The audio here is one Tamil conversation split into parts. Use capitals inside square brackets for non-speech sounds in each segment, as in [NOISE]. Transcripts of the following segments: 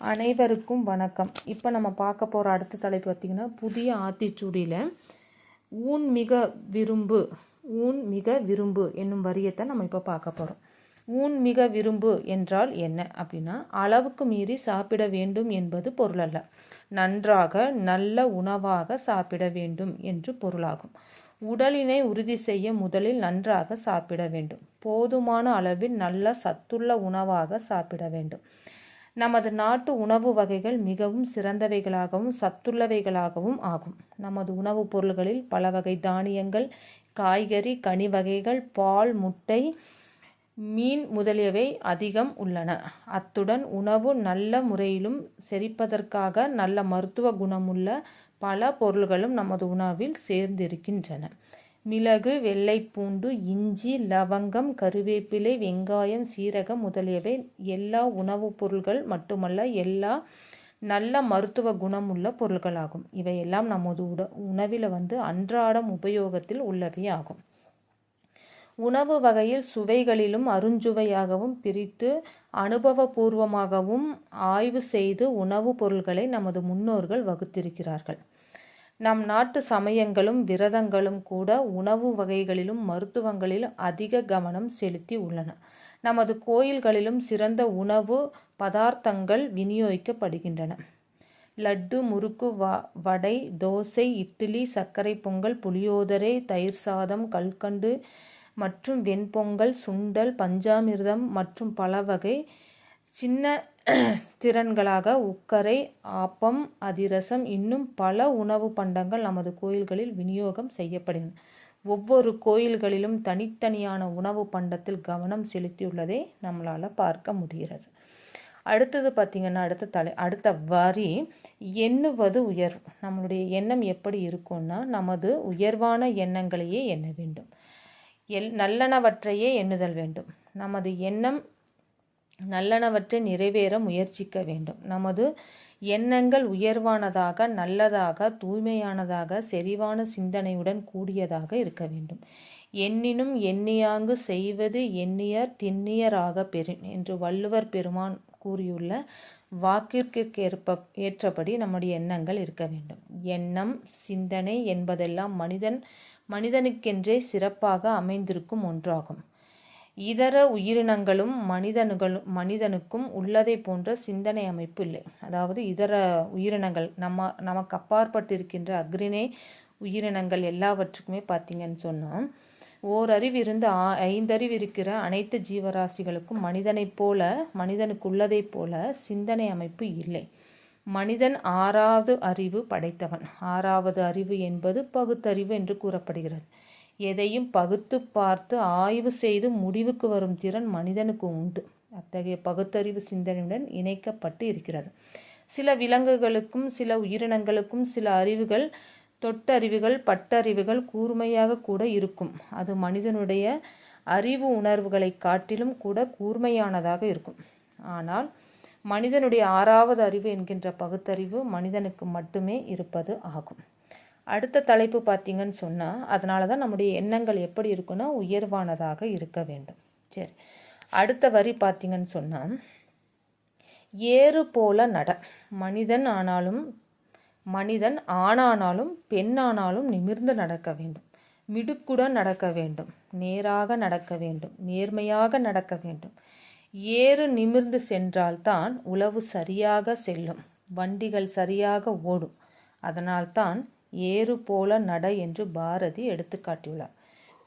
அனைவருக்கும் வணக்கம். இப்போ நம்ம பார்க்க போகிற அடுத்த தலைப்பு பார்த்திங்கன்னா புதிய ஆத்திச்சூடியில் ஊன் மிக விரும்பு ஊன் மிக விரும்பு என்னும் வரியத்தை நம்ம இப்போ பார்க்க போகிறோம் ஊன் மிக விரும்பு என்றால் என்ன அப்படின்னா அளவுக்கு மீறி சாப்பிட வேண்டும் என்பது பொருளல்ல. நன்றாக நல்ல உணவாக சாப்பிட வேண்டும் என்று பொருளாகும். உடலினை உறுதி செய்ய முதலில் நன்றாக சாப்பிட வேண்டும். போதுமான அளவில் நல்ல சத்துள்ள உணவாக சாப்பிட வேண்டும். நமது நாட்டு உணவு வகைகள் மிகவும் சிறந்தவைகளாகவும் சத்துள்ளவைகளாகவும் ஆகும். நமது உணவுப் பொருள்களில் பல வகை தானியங்கள் காய்கறி கனி வகைகள் பால் முட்டை மீன் முதலியவை அதிகம் உள்ளன. அத்துடன் உணவு நல்ல முறையிலும் செரிப்பதற்காக நல்ல மருத்துவ குணமுள்ள பல பொருள்களும் நமது உணவில் சேர்ந்திருக்கின்றன. மிளகு வெள்ளைப்பூண்டு இஞ்சி லவங்கம் கருவேப்பிலை வெங்காயம் சீரகம் முதலியவை எல்லா உணவுப் பொருள்கள் மட்டுமல்ல எல்லா நல்ல மருத்துவ குணமுள்ள பொருள்களாகும். இவையெல்லாம் நமது உட உணவில் வந்து அன்றாடம் உபயோகத்தில் உள்ளவை ஆகும். உணவு வகையில் சுவைகளிலும் அருஞ்சுவையாகவும் பிரித்து அனுபவபூர்வமாகவும் ஆய்வு செய்து உணவுப் பொருள்களை நமது முன்னோர்கள் வகுத்திருக்கிறார்கள். நம் நாட்டு சமயங்களும் விரதங்களும் கூட உணவு வகைகளிலும் மருத்துவங்களிலும் அதிக கவனம் செலுத்தி உள்ளன. நமது கோயில்களிலும் சிறந்த உணவு பதார்த்தங்கள் விநியோகிக்கப்படுகின்றன. லட்டு முறுக்கு வ வடை தோசை இட்லி சர்க்கரை பொங்கல் புளியோதரை தயிர் சாதம் கல்கண்டு மற்றும் வெண்பொங்கல் சுண்டல் பஞ்சாமிர்தம் மற்றும் பல வகை சின்ன [CLEARS THROAT] திறன்களாக உக்கரை ஆப்பம் அதிரசம் இன்னும் பல உணவு பண்டங்கள் நமது கோயில்களில் விநியோகம் செய்யப்படுகின்றன. ஒவ்வொரு கோயில்களிலும் தனித்தனியான உணவு பண்டத்தில் கவனம் செலுத்தியுள்ளதை நம்மளால் பார்க்க முடிகிறது. அடுத்தது பார்த்திங்கன்னா அடுத்த தலை அடுத்த வரி எண்ணுவது உயர்வு நம்மளுடைய எண்ணம் எப்படி இருக்கும்னா நமது உயர்வான எண்ணங்களையே எண்ண வேண்டும். எல் நல்லனவற்றையே எண்ணுதல் வேண்டும். நமது எண்ணம் நல்லனவற்றை நிறைவேற முயற்சிக்க வேண்டும். நமது எண்ணங்கள் உயர்வானதாக நல்லதாக தூய்மையானதாக செறிவான சிந்தனையுடன் கூடியதாக இருக்க வேண்டும். எண்ணினும் எண்ணியாங்கு செய்வது எண்ணியர் திண்ணியராக பெறின் என்று வள்ளுவர் பெருமான் கூறியுள்ள வாக்கிற்கேற்ப ஏற்றபடி நம்முடைய எண்ணங்கள் இருக்க வேண்டும். எண்ணம் சிந்தனை என்பதெல்லாம் மனிதன் மனிதனுக்கென்றே சிறப்பாக அமைந்திருக்கும் ஒன்றாகும். இதர உயிரினங்களும் மனிதனுகளும் மனிதனுக்கும் உள்ளதை போன்ற சிந்தனை அமைப்பு இல்லை. அதாவது இதர உயிரினங்கள் நம்ம நமக்கு அப்பாற்பட்டிருக்கின்ற அக்ரிணை உயிரினங்கள் எல்லாவற்றுக்குமே பார்த்தீங்கன்னு சொன்னால் ஓரறிவு இருந்து ஐந்தறிவு இருக்கிற அனைத்து ஜீவராசிகளுக்கும் மனிதனைப் போல மனிதனுக்கு உள்ளதைப் போல சிந்தனை அமைப்பு இல்லை. மனிதன் ஆறாவது அறிவு படைத்தவன். ஆறாவது அறிவு என்பது பகுத்தறிவு என்று கூறப்படுகிறது. எதையும் பகுத்து பார்த்து ஆய்வு செய்து முடிவுக்கு வரும் திறன் மனிதனுக்கு உண்டு. அத்தகைய பகுத்தறிவு சிந்தனையுடன் இணைக்கப்பட்டு இருக்கிறது. சில விலங்குகளுக்கும் சில உயிரினங்களுக்கும் சில அறிவுகள் தொட்டறிவுகள் பட்டறிவுகள் கூர்மையாக கூட இருக்கும். அது மனிதனுடைய அறிவு உணர்வுகளை காட்டிலும் கூட கூர்மையானதாக இருக்கும். ஆனால் மனிதனுடைய ஆறாவது அறிவு என்கின்ற பகுத்தறிவு மனிதனுக்கு மட்டுமே இருப்பது ஆகும். அடுத்த தலைப்பு பார்த்திங்கன்னு சொன்னால் அதனால தான் நம்முடைய எண்ணங்கள் எப்படி இருக்குன்னா உயர்வானதாக இருக்க வேண்டும். சரி. அடுத்த வரி பார்த்திங்கன்னு சொன்னால் ஏறு போல நட. மனிதன் ஆனாலும் மனிதன் ஆணானாலும் பெண்ணானாலும் நிமிர்ந்து நடக்க வேண்டும். மிடுக்குடன் நடக்க வேண்டும். நேராக நடக்க வேண்டும். நேர்மையாக நடக்க வேண்டும். ஏறு நிமிர்ந்து சென்றால்தான் உளவு சரியாக செல்லும். வண்டிகள் சரியாக ஓடும். அதனால்தான் ஏறு போல நட என்று பாரதி எடுத்துக்காட்டியுள்ளார்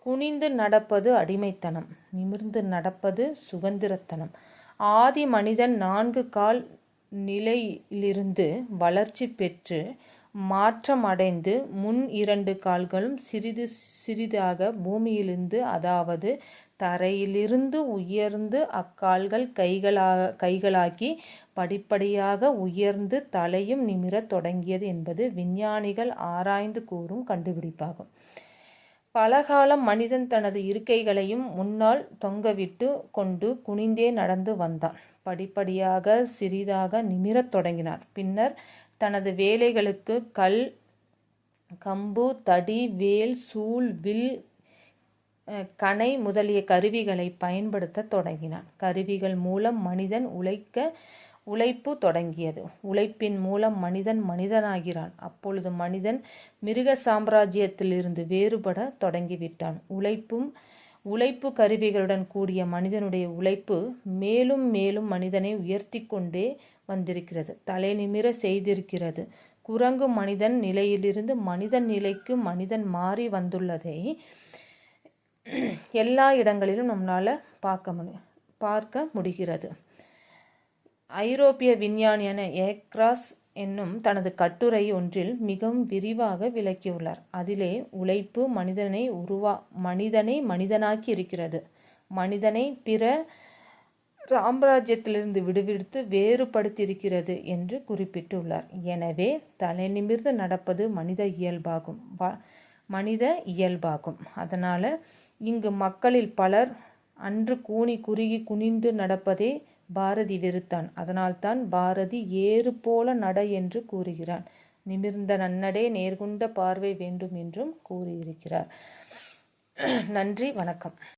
குனிந்து நடப்பது அடிமைத்தனம் நிமிர்ந்து நடப்பது சுதந்திரத்தனம். ஆதி மனிதன் நான்கு கால் நிலையிலிருந்து வளர்ச்சி பெற்று மாற்றம் அடைந்து முன் இரண்டு கால்களும் சிறிது சிறிதாக பூமியிலிருந்து அதாவது தரையிலிருந்து உயர்ந்து அக்கால்கள் கைகளாக கைகளாக்கி படிப்படியாக உயர்ந்து தலையும் நிமிரத் தொடங்கியது என்பது விஞ்ஞானிகள் ஆராய்ந்து கூறும் கண்டுபிடிப்பாகும். பலகாலம் மனிதன் தனது இருக்கைகளையும் முன்னால் தொங்கவிட்டு கொண்டு குனிந்தே நடந்து வந்தான். படிப்படியாக சிறிதாக நிமிரத் தொடங்கினார். பின்னர் தனது வேலைகளுக்கு கல் கம்பு தடி வேல் சூல் வில் கனை முதலிய கருவிகளை பயன்படுத்த தொடங்கினான். கருவிகள் மூலம் மனிதன் உழைக்க உழைப்பு தொடங்கியது. உழைப்பின் மூலம் மனிதன் மனிதனாகிறான். அப்பொழுது மனிதன் மிருக சாம்ராஜ்யத்திலிருந்து வேறுபட தொடங்கிவிட்டான். உழைப்பும் உழைப்பு கருவிகளுடன் கூடிய மனிதனுடைய உழைப்பு மேலும் மேலும் மனிதனை உயர்த்தி கொண்டே வந்திருக்கிறது. தலை நிமிர செய்திருக்கிறது. குரங்கு மனிதன் நிலையிலிருந்து மனிதன் நிலைக்கு மனிதன் மாறி வந்துள்ளதை எல்லா இடங்களிலும் நம்மளால் பார்க்க முடியும் பார்க்க முடிகிறது. ஐரோப்பிய விஞ்ஞானியான ஏக்ராஸ் என்னும் தனது கட்டுரை ஒன்றில் மிகவும் விரிவாக விளக்கியுள்ளார். அதிலே உழைப்பு மனிதனை உருவா மனிதனை மனிதனாக்கி இருக்கிறது. மனிதனை பிற சாம்ராஜ்யத்திலிருந்து விடுவிடுத்து வேறுபடுத்தியிருக்கிறது என்று குறிப்பிட்டுள்ளார். எனவே தலை நிமிர்ந்து நடப்பது மனித இயல்பாகும் மனித இயல்பாகும். அதனால் இங்கு மக்களில் பலர் அன்று கூனி குறுகி குனிந்து நடப்பதே பாரதி வெறுத்தான். அதனால்தான் பாரதி ஏறு போல நட என்று கூறுகிறான். நிமிர்ந்த நன்னடே நேர்கொண்ட பார்வை வேண்டும் என்றும் கூறியிருக்கிறார். நன்றி வணக்கம்.